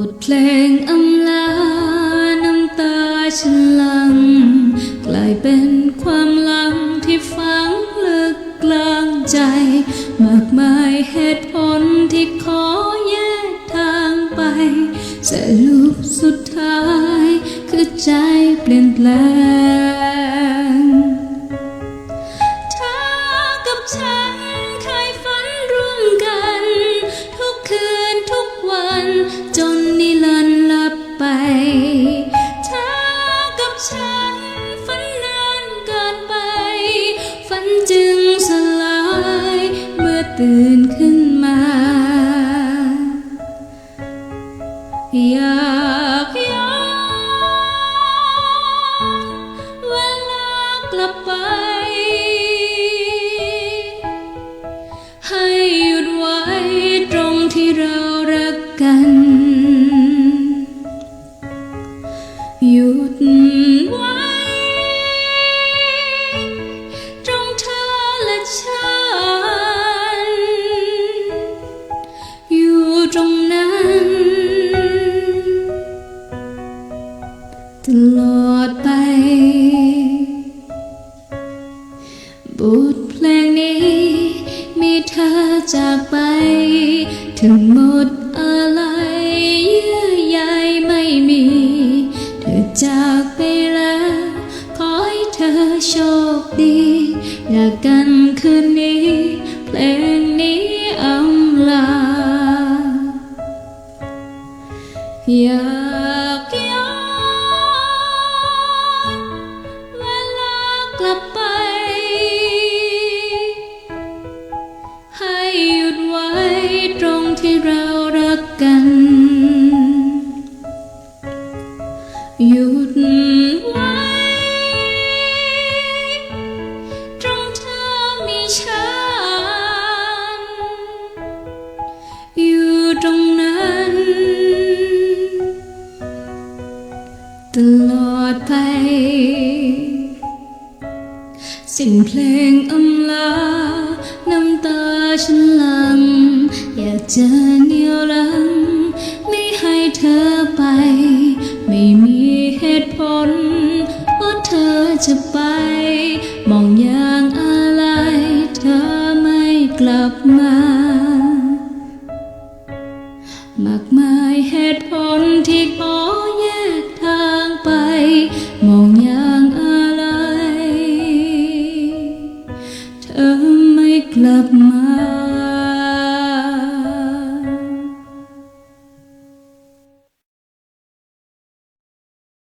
บทเพลงอำลา น้ำตาฉันหลัง กลายเป็นความลังที่ฝังลึกกลางใจ มากมายเหตุผลที่ขอแยกทางไปสรุปสุดท้าย คือใจเปลี่ยนแปลง ฝันจึงสลายเมื่อตื่นขึ้นมา อยากย้อนเวลากลับไป ให้หยุดไว้ตรงที่เรารักกันหยุดไว้ จากไป ถึงหมดอะไรเยื่อใยไม่มี เธอจากไปแล้ว ขอให้เธอโชคดีอยากกันคืนนี้ เพลงนี้อำลาอยากย้อนเวลากลับ ที่เรารักกัน หยุดไว้ ตรงเธอมีฉัน อยู่ตรงนั้น ตลอดไป สิ้นเพลงอำลา น้ำตาฉันหลัง จะเหนียวลัง ไม่ให้เธอไป ไม่มีเหตุผลว่าเธอจะไป มองอย่างอะไร เธอไม่กลับมามากมายเหตุผลที่ขอแยกทางไป มองอย่างอะไร เธอไม่กลับมา